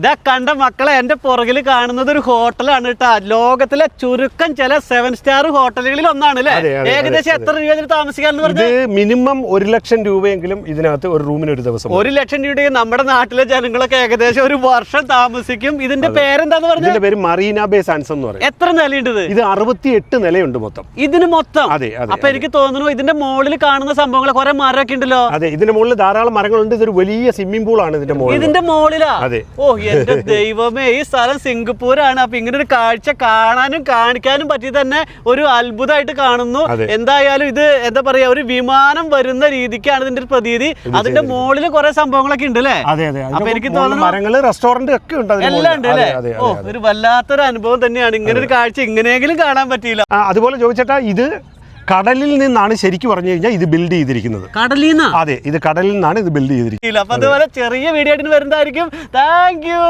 ഇതാ കണ്ട മക്കളെ എന്റെ പുറകിൽ കാണുന്നത് ഒരു ഹോട്ടലാണ് കേട്ടാ. ലോകത്തിലെ ചുരുക്കം ചില സെവൻ സ്റ്റാർ ഹോട്ടലുകളിൽ ഒന്നാണ് അല്ലേ ഏകദേശം എത്ര രൂപ താമസിക്കാന്ന് പറഞ്ഞത് മിനിമം ഒരു ലക്ഷം രൂപയെങ്കിലും ഇതിനകത്ത് ഒരു റൂമിന് ഒരു ദിവസം ഒരു ലക്ഷം രൂപയും നമ്മുടെ നാട്ടിലെ ജനങ്ങളൊക്കെ ഏകദേശം ഒരു വർഷം താമസിക്കും. ഇതിന്റെ പേരെന്താന്ന് പറഞ്ഞത് ഇതിന്റെ പേര് മറീന ബേ സാൻസ് എന്ന് പറയും. എത്ര നിലയുണ്ട് ഇത്? അറുപത്തിയെട്ട് നിലയുണ്ട് മൊത്തം. ഇതിന് മൊത്തം? അതെ, അതെ, അപ്പൊ എനിക്ക് തോന്നുന്നു ഇതിന്റെ മുകളിൽ കാണുന്ന സംഭവങ്ങൾ കുറെ മരമൊക്കെ ഉണ്ടല്ലോ. അതെ ഇതിന്റെ മുകളിൽ ധാരാളം മരങ്ങളുണ്ട്. ഇതൊരു വലിയ സ്വിമ്മിംഗ് പൂൾ ആണ് ഇതിന്റെ മുകളിൽ ഇതിന്റെ മുകളിലാ അതെ. ഓ എന്റെ ദൈവമേ ഈ സ്ഥലം സിംഗപ്പൂരാണ്. അപ്പൊ ഇങ്ങനെ ഒരു കാഴ്ച കാണാനും കാണിക്കാനും പറ്റി തന്നെ ഒരു അത്ഭുതമായിട്ട് കാണുന്നു. എന്തായാലും ഇത് എന്താ പറയാ ഒരു വിമാനം വരുന്ന രീതിക്കാണ് ഇതിന്റെ ഒരു പ്രതീതി. അതിന്റെ മുകളിൽ കുറെ സംഭവങ്ങളൊക്കെ ഉണ്ട് അല്ലേ? അപ്പൊ എനിക്ക് തോന്നുന്നു റെസ്റ്റോറന്റ് ഒക്കെ ഉണ്ട് എല്ലാം ഉണ്ട്. അല്ലേ? ഓ. ഒരു വല്ലാത്തൊരു അനുഭവം തന്നെയാണ്. ഇങ്ങനെ ഒരു കാഴ്ച ഇങ്ങനെയെങ്കിലും കാണാൻ പറ്റിയില്ല. അതുപോലെ ചോദിച്ചേട്ടാ ഇത് കടലിൽ നിന്നാണ് ശരിക്കും പറഞ്ഞു കഴിഞ്ഞാൽ ഇത് ബിൽഡ് ചെയ്തിരിക്കുന്നത്. കടലിൽ നിന്ന് അതെ ഇത് കടലിൽ നിന്നാണ് ഇത് ബിൽഡ് ചെയ്തിരിക്കുന്നത്. അപ്പൊ അതുപോലെ ചെറിയ വീഡിയോ ആയിട്ട് വരുന്നതായിരിക്കും. Thank you